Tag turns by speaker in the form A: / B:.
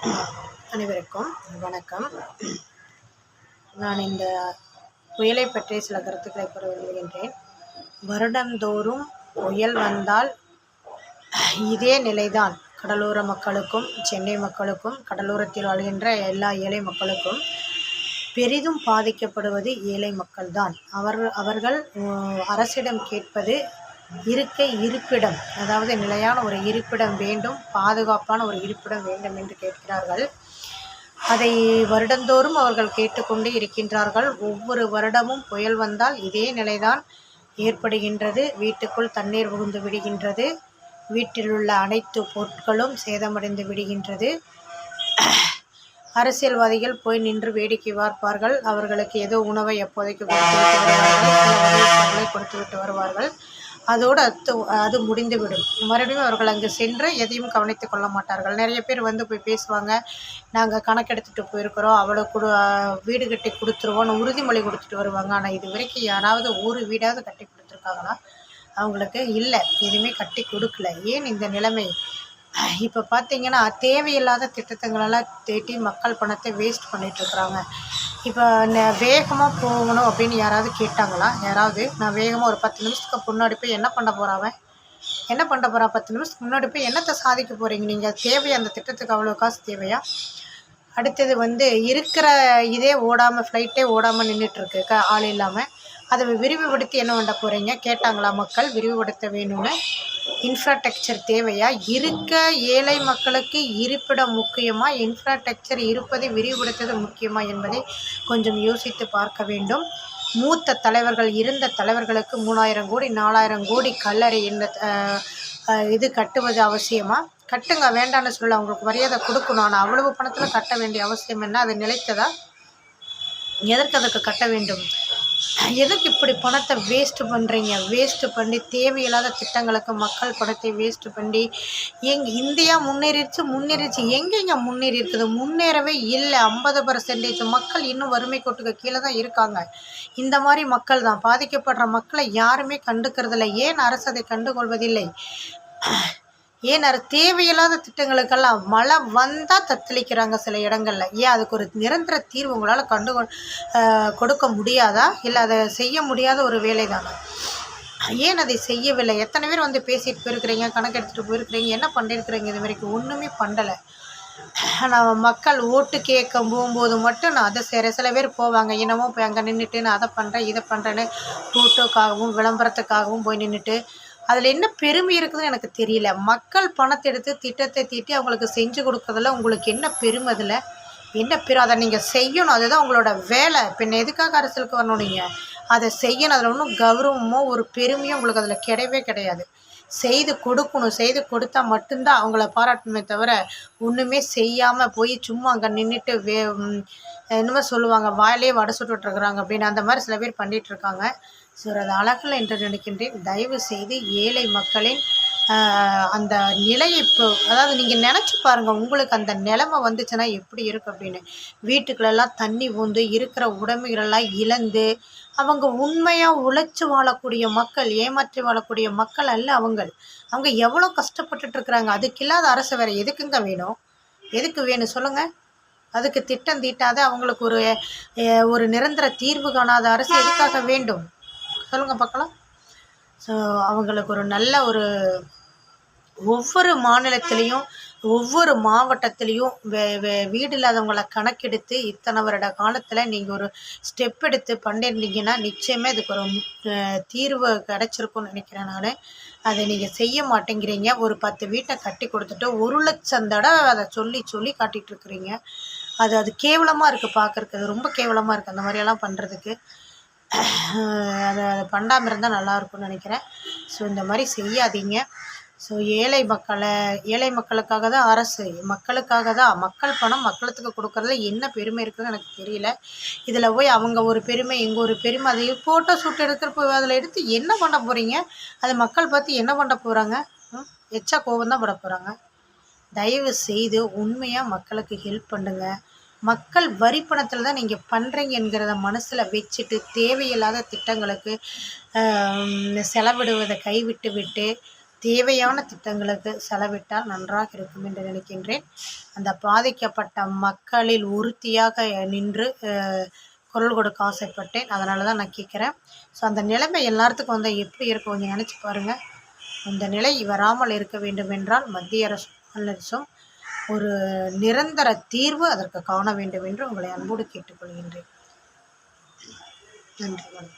A: அனைவருக்கும் வணக்கம். நான் இந்த புயலை பற்றி சில கருத்துக்களை கூற விரும்புகின்றேன். வருடந்தோறும் புயல் வந்தால் இதே நிலைதான். கடலோர மக்களுக்கும் சென்னை மக்களுக்கும் கடலோரத்தில் வாழ்கின்ற எல்லா ஏழை மக்களுக்கும் பெரிதும் பாதிக்கப்படுவது ஏழை மக்கள்தான். அவர் அவர்கள் அரசிடம் கேட்பது இருக்க இருப்பிடம் அதாவது நிலையான ஒரு இருப்பிடம் வேண்டும் பாதுகாப்பான ஒரு இருப்பிடம் வேண்டும் என்று கேட்கிறார்கள். அதை வருடந்தோறும் அவர்கள் கேட்டுக்கொண்டே இருக்கின்றார்கள். ஒவ்வொரு வருடமும் புயல் வந்தால் இதே நிலைதான் ஏற்படுகின்றது. வீட்டுக்குள் தண்ணீர் புகுந்து விடுகின்றது. வீட்டிலுள்ள அனைத்து பொருட்களும் சேதமடைந்து விடுகின்றது. அரசியல்வாதிகள் போய் நின்று வேடிக்கை பார்ப்பார்கள். அவர்களுக்கு ஏதோ உணவை எப்போதைக்கு கொடுத்துவிட்டு வருவார்கள். கொடுத்துவிட்டு வருவார்கள். அதோடு அது அது முடிந்துவிடும். மறுபடியும் அவர்கள் அங்கு சென்று எதையும் கவனித்து கொள்ள மாட்டார்கள். நிறைய பேர் வந்து போய் பேசுவாங்க. நாங்கள் கணக்கெடுத்துட்டு போயிருக்கிறோம். அவ்வளோ கொடு வீடு கட்டி கொடுத்துருவோன்னு உறுதிமொழி கொடுத்துட்டு வருவாங்க. ஆனால் இது வரைக்கும் யாராவது ஒரு வீடாவது கட்டி கொடுத்துருக்காங்களா? அவங்களுக்கு இல்லை. எதுவுமே கட்டி கொடுக்கல. ஏன் இந்த நிலைமை? இப்போ பார்த்தீங்கன்னா தேவையில்லாத திட்டத்துங்களெல்லாம் தேட்டி மக்கள் பணத்தை வேஸ்ட் பண்ணிகிட்ருக்குறாங்க இப்போ வேகமாக போகணும் அப்படின்னு யாராவது கேட்டாங்களா? யாராவது? நான் வேகமாக ஒரு பத்து நிமிஷத்துக்கு முன்னாடி போய் என்ன பண்ண போகிறாவன் என்ன பண்ண போகிறா பத்து நிமிஷத்துக்கு முன்னாடி போய் என்னத்தை சாதிக்க போகிறீங்க நீங்கள் தேவையா? அந்த திட்டத்துக்கு அவ்வளோ காசு தேவையா? அடுத்தது வந்து இருக்கிற இதே ஓடாமல் ஃப்ளைட்டே ஓடாமல் நின்றுட்டுருக்கு க ஆள் இல்லாமல் அதை விரிவுபடுத்தி என்ன பண்ண போகிறீங்க கேட்டாங்களா மக்கள் விரிவுபடுத்த வேணும்னு? இன்ஃப்ராஸ்ட்ரக்சர் தேவையா? இருக்க ஏழை மக்களுக்கு இருப்பிடம் முக்கியமா? இன்ஃப்ராஸ்ட்ரக்சர் இருப்பதை விரிவுபடுத்துவது முக்கியமா என்பதை கொஞ்சம் யோசித்து பார்க்க வேண்டும். மூத்த தலைவர்கள் இருந்த தலைவர்களுக்கு மூணாயிரம் கோடி நாலாயிரம் கோடி கல்லறை இந்த இது கட்டுவது அவசியமா? கட்டுங்க வேண்டாம்னு சொல்ல அவங்களுக்கு மரியாதை கொடுக்கணும். ஆனால் அவ்வளவு பணத்தில் கட்ட வேண்டிய அவசியம் என்ன? அது நிலைத்ததா? எதற்கு அதற்கு கட்ட வேண்டும்? எதுக்கு இப்படி பணத்தை வேஸ்ட் பண்ணுறீங்க வேஸ்ட்டு பண்ணி தேவையில்லாத திட்டங்களுக்கு மக்கள் பணத்தை வேஸ்ட் பண்ணி எங் இந்தியா முன்னேறிடுச்சு முன்னேறிடுச்சு. எங்கெங்க முன்னேறி இருக்குது முன்னேறவே இல்லை. ஐம்பது பர்சன்டேஜ் மக்கள் இன்னும் வறுமை கோட்டுக்கு கீழே தான் இருக்காங்க. இந்த மாதிரி மக்கள் தான். பாதிக்கப்படுற மக்களை யாருமே கண்டுக்கிறதில்ல. ஏன் அரசு அதை கண்டுகொள்வதில்லை? ஏன் அது தேவையில்லாத திட்டங்களுக்கெல்லாம் மழை வந்தால் தத்தளிக்கிறாங்க சில இடங்களில். ஏன் அதுக்கு ஒரு நிரந்தர தீர்வு உங்களால் கண்டு கொடுக்க முடியாதா? இல்லை அதை செய்ய முடியாத ஒரு வேலை தானா ஏன் அதை செய்யவில்லை? எத்தனை பேர் வந்து பேசிட்டு போயிருக்கிறீங்க கணக்கு எடுத்துகிட்டு போயிருக்கிறீங்க என்ன பண்ணியிருக்கிறீங்க இது வரைக்கும்? ஒன்றுமே பண்ணலை. நான் மக்கள் ஓட்டு கேட்க போகும்போது மட்டும் நான் அதை செய்கிறேன் சில பேர் போவாங்க இன்னமும் போய் அங்கே நின்றுட்டு நான் அதை பண்ணுறேன் இதை பண்ணுறேன்னு கூட்டோக்காகவும் விளம்பரத்துக்காகவும் போய் நின்றுட்டு அதில் என்ன பெருமை இருக்குதுன்னு எனக்கு தெரியல. மக்கள் பணத்தை எடுத்து திட்டத்தை தீட்டி அவங்களுக்கு செஞ்சு கொடுக்குறதுல உங்களுக்கு என்ன பெருமை அதில்? என்ன பெரும் அதை நீங்கள் செய்யணும். அதுதான் உங்களோட வேலை. பின்ன எதுக்காக அரசியலுக்கு வரணும் நீங்கள் அதை செய்யணும். அதில் ஒன்றும் கௌரவமோ ஒரு பெருமையோ உங்களுக்கு அதில் கிடையவே கிடையாது. செய்து கொடுக்கணும் செய்து கொடுத்தா மட்டும்தான் அவங்கள பாராட்டணுமே தவிர ஒன்றுமே செய்யாமல் போய் சும்மா அங்கே நின்றுட்டு வே என்னமோ சொல்லுவாங்க வாயிலே வடை சுட்டுட்ருக்குறாங்க அப்படின்னு. அந்த மாதிரி சில பேர் பண்ணிகிட்ருக்காங்க இருக்காங்க ஸோ அது அழகில் என்று நினைக்கின்றேன். தயவு செய்து ஏழை மக்களின் அந்த நிலையை இப்போ அதாவது நீங்கள் நினச்சி பாருங்கள் உங்களுக்கு அந்த நிலைமை வந்துச்சுன்னா எப்படி இருக்கும் அப்படின்னு. வீட்டுக்குள்ளெல்லாம் தண்ணி ஊந்து இருக்கிற உடைமைகளெல்லாம் இழந்து அவங்க உண்மையாக உழைச்சி வாழக்கூடிய மக்கள் ஏமாற்றி வாழக்கூடிய மக்கள் அல்ல அவங்க அவங்க எவ்வளோ கஷ்டப்பட்டுட்டு இருக்கிறாங்க? அதுக்கு இல்லாத அரசு வேறு எதுக்குங்க வேணும்? எதுக்கு வேணும் சொல்லுங்கள் அதுக்கு திட்டம் தீட்டாத அவங்களுக்கு ஒரு ஒரு நிரந்தர தீர்வு காணாத அரசு எதுக்காக வேண்டும்? சொல்லுங்கள் பார்க்கலாம். ஸோ அவங்களுக்கு ஒரு நல்ல ஒரு ஒவ்வொரு மாநிலத்திலையும் ஒவ்வொரு மாவட்டத்திலையும் வே வே வீடு இல்லாதவங்களை கணக்கெடுத்து இத்தனை வருட காலத்தில் நீங்கள் ஒரு ஸ்டெப் எடுத்து பண்ணியிருந்தீங்கன்னா நிச்சயமே இதுக்கு ஒரு தீர்வு கிடச்சிருக்கும்னு நினைக்கிறேன் நான். அதை நீங்கள் செய்ய மாட்டேங்கிறீங்க. ஒரு பத்து வீட்டை கட்டி கொடுத்துட்டு ஒரு லட்சம் தடவை அதை சொல்லி சொல்லி காட்டிகிட்டு இருக்கிறீங்க. அது அது கேவலமாக இருக்குது பார்க்குறக்கு அது ரொம்ப கேவலமாக இருக்குது அந்த மாதிரியெல்லாம் பண்ணுறதுக்கு அதை அதை பண்ணாமல் இருந்தால் நல்லாயிருக்கும்னு நினைக்கிறேன். ஸோ இந்த மாதிரி செய்யாதீங்க. ஸோ ஏழை மக்களை ஏழை மக்களுக்காக தான் அரசு மக்களுக்காக தான் மக்கள் பணம் மக்களுக்கு கொடுக்கறதுல என்ன பெருமை இருக்குதுன்னு எனக்கு தெரியல. இதில் போய் அவங்க ஒரு பெருமை எங்கள் ஒரு பெருமை அதை ஃபோட்டோ ஷூட் எடுத்துகிட்டு போய் அதில் எடுத்து என்ன பண்ண போகிறீங்க அது மக்கள் பார்த்து என்ன பண்ண போகிறாங்க எச்சா கோபம் தான் பட போகிறாங்க தயவு செய்து உண்மையாக மக்களுக்கு ஹெல்ப் பண்ணுங்கள் மக்கள் வரி பணத்தில் தான் நீங்கள் பண்ணுறீங்கிறத மனசில் வச்சுட்டு தேவையில்லாத திட்டங்களுக்கு செலவிடுவதை கைவிட்டு விட்டு தேவையான திட்டங்களுக்கு செலவிட்டால் நன்றாக இருக்கும் என்று நினைக்கின்றேன். அந்த பாதிக்கப்பட்ட மக்களில் உறுதியாக நின்று குரல் கொடுக்க ஆசைப்பட்டேன். அதனால தான் நான் கேட்குறேன் ஸோ அந்த நிலைமை எல்லாத்துக்கும் வந்து எப்படி இருக்கும் கொஞ்சம் நினச்சி பாருங்கள் இந்த நிலை வராமல் இருக்க வேண்டும் என்றால் மத்திய அரசும் மாநில அரசும் ஒரு நிரந்தர தீர்வு அதற்கு காண வேண்டும் என்று உங்களை அன்போடு கேட்டுக்கொள்கின்றேன். நன்றி வணக்கம்.